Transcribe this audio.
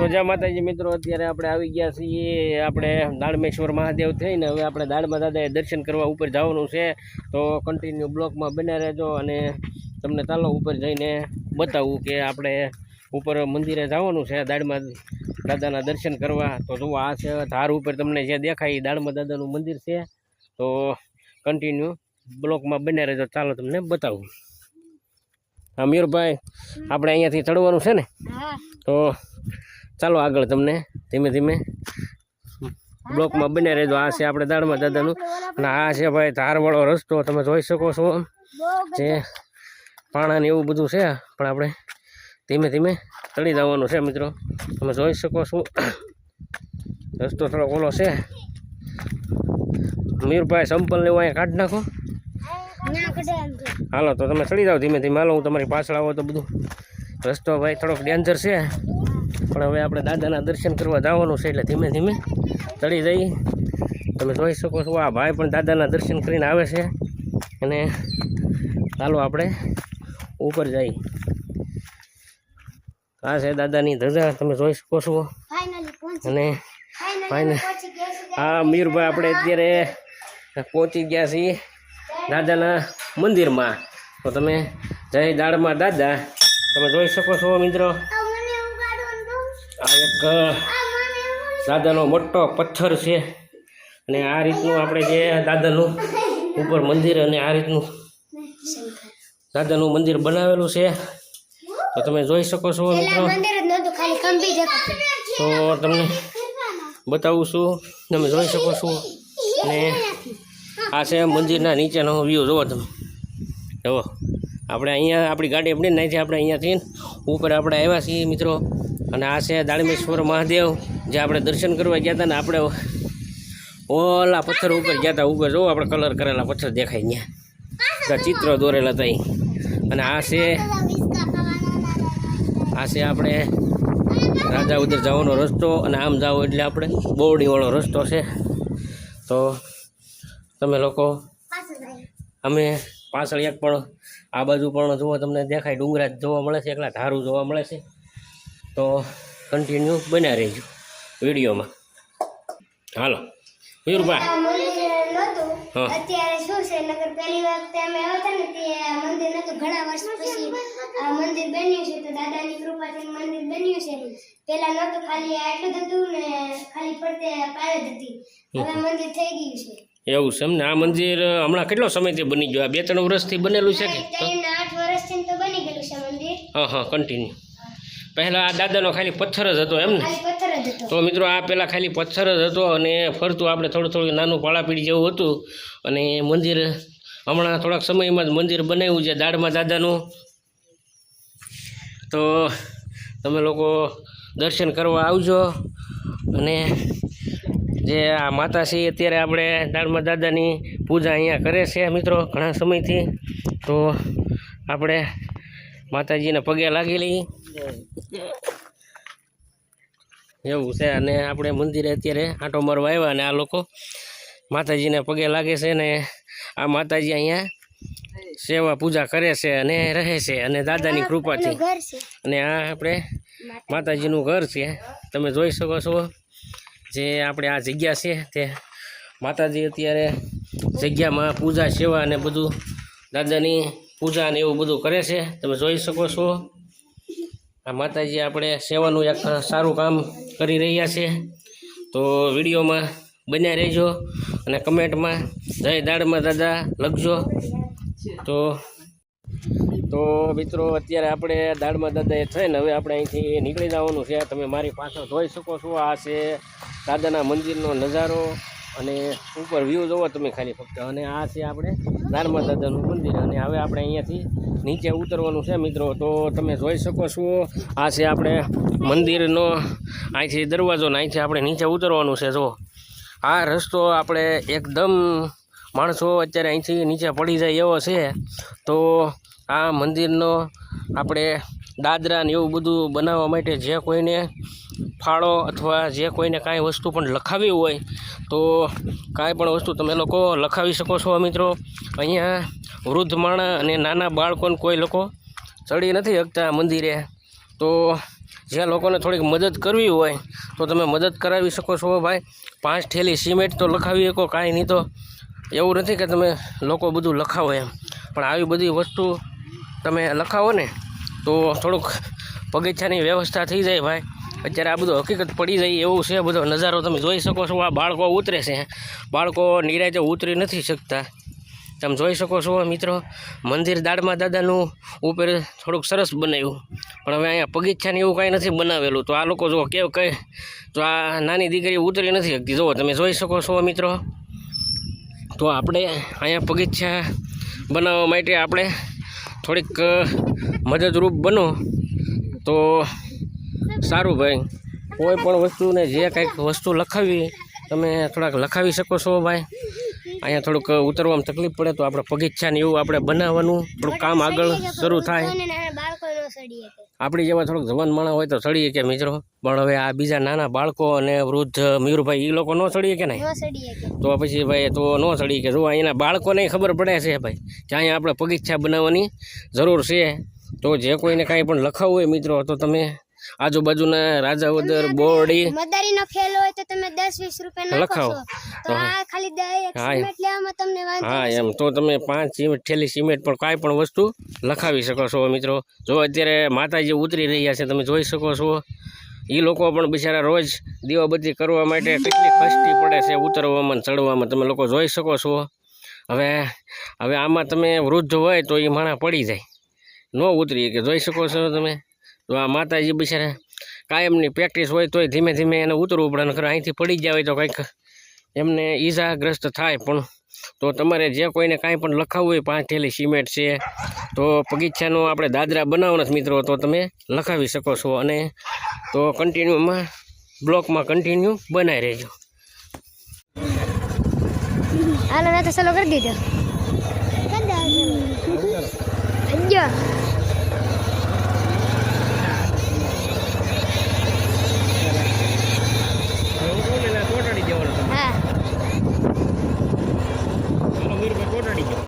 તો જય માતાજી મિત્રો અત્યારે આપણે આવી ગયા છીએ આપણે દાડમેશ્વર મહાદેવ થઈને. હવે આપણે દાડમાં દાદાએ દર્શન કરવા ઉપર જવાનું છે. તો કન્ટિન્યુ બ્લોકમાં બને રહેજો અને તમને ચાલો ઉપર જઈને બતાવું કે આપણે ઉપર મંદિરે જવાનું છે દાડમાં દાદાના દર્શન કરવા. તો જુઓ આ છે ધાર ઉપર તમને જે દેખાય એ દાડમાં દાદાનું મંદિર છે. તો કન્ટિન્યુ બ્લોકમાં બને રહેજો. ચાલો તમને બતાવું. હા મીરભાઈ આપણે અહીંયાથી ચડવાનું છે ને? તો ચાલો આગળ તમને ધીમે ધીમે બ્લોકમાં બને રહેજો. આ છે આપણે દાડમાં દાદાનું. અને આ છે ભાઈ ધારવાળો રસ્તો. તમે જોઈ શકો છો જે પાણાને એવું બધું છે. પણ આપણે ધીમે ધીમે ચડી જવાનું છે મિત્રો. તમે જોઈ શકો છો. રસ્તો થોડો ઓલો છે. મીરભાઈ સંપલ એવું અહીંયા કાઢી નાખો. હાલો તો તમે ચડી જાઓ ધીમે ધીમે. હાલો હું તમારી પાછળ આવો તો બધું. રસ્તો ભાઈ થોડોક ડેન્જર છે. પણ હવે આપણે દાદાના દર્શન કરવા જવાનું છે એટલે ધીમે ધીમે ચડી જઈ. તમે જોઈ શકો છો આ ભાઈ પણ દાદાના દર્શન કરીને આવે છે. અને ચાલો આપણે ઉપર જઈ. આ છે દાદાની ધજા તમે જોઈ શકો છો. અને ફાઇનલી હા મીરભાઈ આપણે અત્યારે પહોંચી ગયા છીએ દાદાના મંદિરમાં. તો તમે જય દાડમાં દાદા. તમે જોઈ શકો છો મિત્રો. આ એક દાદાનો મોટો પથ્થર છે. અને આ રીતનું આપણે જે દાદાનું ઉપર મંદિર અને આ રીતનું દાદાનું મંદિર બનાવેલું છે. તો તમે જોઈ શકો છો મિત્રો. તો તમને બતાવું છું તમે જોઈ શકો છો. અને આ છે મંદિરના નીચેનો વ્યૂ જુઓ તમે. જુઓ આપણે અહીંયા આપણી ગાડી આપણી નાખી આપણે અહીંયાથી ઉપર આપણે આવ્યા છીએ મિત્રો. અને આ છે દાડમેશ્વર મહાદેવ, જે આપણે દર્શન કરવા ગયા હતા ને આપણે ઓલા પથ્થર ઉપર ગયા હતા. ઉપર જુઓ આપણે કલર કરેલા પથ્થર દેખાય અહીંયા ચિત્ર દોરેલા હતા અને આ છે આ છે આપણે રાજા ઉદર જવાનો રસ્તો. અને આમ જાઓ એટલે આપણે બોરડીવાળો રસ્તો છે. તો તમે લોકો, અમે પાછળ એક પણ આ બાજુ પણ જુઓ તમને દેખાય ડુંગરા જ જોવા મળે છે એકલા ધારું જોવા મળે છે. તો કન્ટિન્યુ બન્યા રહેજો વિડીયોમાં. હાલો હા. અત્યારે શું છે? નગર પહેલી વખતે અમે આવ્યા હતા ને તે મંદિર નતું ઘણા વર્ષ પછી આ મંદિર બન્યું છે તો દાદાની કૃપાથી મંદિર બન્યું છે. પેલા નતું ખાલી આટલું જ હતું ને ખાલી ફરતે પાળ જ હતી. હવે મંદિર થઈ ગયું છે. એવું છે એમને. આ મંદિર હમણાં કેટલો સમયથી બની ગયો? આ બે ત્રણ વર્ષથી બનેલું છે કે હા હા કન્ટિન્યુ પહેલાં આ દાદાનો ખાલી પથ્થર જ હતો એમ ને? તો મિત્રો આ પહેલાં ખાલી પથ્થર જ હતો અને ફરતું આપણે થોડું થોડું નાનું પાળાપીડી જેવું હતું. અને મંદિર હમણાં થોડાક સમયમાં જ મંદિર બનાવ્યું છે દાડમાં દાદાનું. તો તમે લોકો દર્શન કરવા આવજો. અને જે આ માતાશ્રી અત્યારે આપણે દાડમાં દાદાની પૂજા અહીંયા કરે છે મિત્રો ઘણા સમયથી. તો આપણે માતાજીને પગે લાગી લઈએ. એવું છે અને આપણે મંદિરે અત્યારે આંટો મારવા આવ્યા અને આ લોકો માતાજીને પગે લાગે છે ને આ માતાજી અહીંયા સેવા પૂજા કરે છે અને રહે છે અને દાદાની કૃપાથી. અને આ આપણે માતાજીનું ઘર છે. તમે જોઈ શકો છો. જે આપણે આ જગ્યા છે તે માતાજી અત્યારે જગ્યામાં પૂજા, સેવા અને બધું દાદાની પૂજા અને એવું બધું કરે છે. તમે જોઈ શકો છો. આ માતાજી આપણે સેવાનું એક સારું કામ કરી રહ્યા છે. તો વિડીયોમાં બન્યા રહેજો અને કમેન્ટમાં જય દાડમાં દાદા લખજો. તો તો મિત્રો અત્યારે આપણે દાડમાં એ થઈને હવે આપણે અહીંથી નીકળી જવાનું છે. તમે મારી પાછળ જોઈ શકો છો આ છે દાદાના મંદિરનો નજારો અને ઉપર વ્યૂ જોવો તમે ખાલી ફક્ત. અને આ છે આપણે દાડમાં દાદાનું મંદિર. અને હવે આપણે અહીંયાથી નીચે ઉતરવાનું છે મિત્રો. તો તમે જોઈ શકો છો, આ છે આપણે મંદિરનો, અહીંથી દરવાજો ને અહીંથી આપણે નીચે ઉતરવાનું છે. જો, આ રસ્તો આપણે એકદમ માણસો અત્યારે અહીંથી નીચે પડી જાય એવો છે. તો આ મંદિરનો આપણે દાદરા ને એવું બધું બનાવવા માટે જે કોઈને ફાળો અથવા જે કોઈને કાંઈ વસ્તુ પણ લખાવી હોય, તો કાંઈ પણ વસ્તુ તમે લોકો લખાવી શકો છો મિત્રો. અહીંયા વૃદ્ધ માણસ અને નાના બાળકોને કોઈ લોકો ચડી નથી શકતા મંદિરે. તો જે લોકોને થોડીક મદદ કરવી હોય, તો તમે મદદ કરાવી શકો છો ભાઈ. પાંચ ઠેલી સિમેન્ટ તો લખાવી શકો, કાંઈ નહીં તો એવું નથી કે તમે લોકો બધું લખાવો એમ. પણ આવી બધી વસ્તુ તમે લખાવો ને તો થોડુંક બગીચાની વ્યવસ્થા થઈ જાય ભાઈ. અત્યારે આ બધું હકીકત પડી જાય એવું છે, બધો નજારો તમે જોઈ શકો છો. આ બાળકો ઉતરે છે. બાળકો નિરાજે ઉતરી નથી શકતા. તમે જોઈ શકો છો મિત્રો, મંદિર દાડમાં દાદાનું ઉપર થોડુંક સરસ બનાવ્યું. પણ હવે અહીંયા બગીચાને એવું કાંઈ નથી બનાવેલું. તો આ લોકો જો કેવ કહે તો આ નાની દીકરી ઉતરી નથી શકતી. જુઓ, તમે જોઈ શકો છો મિત્રો. તો આપણે અહીંયા બગીચા બનાવવા માટે આપણે થોડીક મદદરૂપ બનો તો સારું ભાઈ. કોઈ પણ વસ્તુને જે કંઈક વસ્તુ લખાવી તમે થોડાક લખાવી શકો છો ભાઈ. અહીંયા થોડુંક ઉતરવામાં તકલીફ પડે તો આપણે બગીચાને એવું આપણે બનાવવાનું. થોડુંક કામ આગળ શરૂ થાય. નો સડીએ આપણી જેવા થોડુંક જવાન માણસ હોય તો ચડીએ કે મિત્રો. પણ હવે આ બીજા નાના બાળકો અને વૃદ્ધ મયુરભાઈ એ લોકો ન ચડીએ કે નહીં? નો સડીએ તો પછી ભાઈ તો ન ચડીએ કે. જો અહીંના બાળકોને ખબર પડે છે ભાઈ કે અહીંયા આપણે પગીચ્છા બનાવવાની. જરૂર છે. તો જે કોઈને કાંઈ પણ લખાવવું હોય મિત્રો તો તમે આજુબાજુના રાજાવદર બોરડી મદારી નો ખેલ હોય તો તમે 10 20 રૂપિયા લખાવો. તો આ ખાલી. સિમેન્ટ લેવામાં તમને વાંધો હા એમ. તો તમે પાંચ સિમેન્ટ ઠેલી સિમેન્ટ પણ કાંઈ પણ વસ્તુ લખાવી શકો છો મિત્રો. જો અત્યારે માતાજી ઉતરી રહ્યા છે તમે જોઈ શકો છો. એ લોકો પણ બિચારા રોજ દીવાબત્તી કરવા માટે કેટલી કષ્ટી પડે છે ઉતરવામાં ચડવામાં. તમે લોકો જોઈ શકો છો. હવે હવે આમાં તમે વૃદ્ધ હોય તો એ માણા પડી જાય. ન ઉતરીએ કે જોઈ શકો છો તમે. તો આ માતાજી બિચારા કાયમની પ્રેક્ટિસ હોય તોય ધીમે ધીમે એને ઉતરવું પડે, નકર અહીંથી પડી જાય તો કંઈક એમને ઈજાગ્રસ્ત થાય પણ તો તમારે જે કોઈને કાંઈ પણ લખાવવું હોય, પાંચ થેલી સિમેન્ટ છે, તો બગીચાનો આપણે દાદરા બનાવવાના મિત્રો, તો તમે લખાવી શકો છો અને તો કન્ટિન્યુમાં બ્લોકમાં કન્ટિન્યુ બનાવી રહેજો. હાલો, મેં તો સલો કરી દીધો.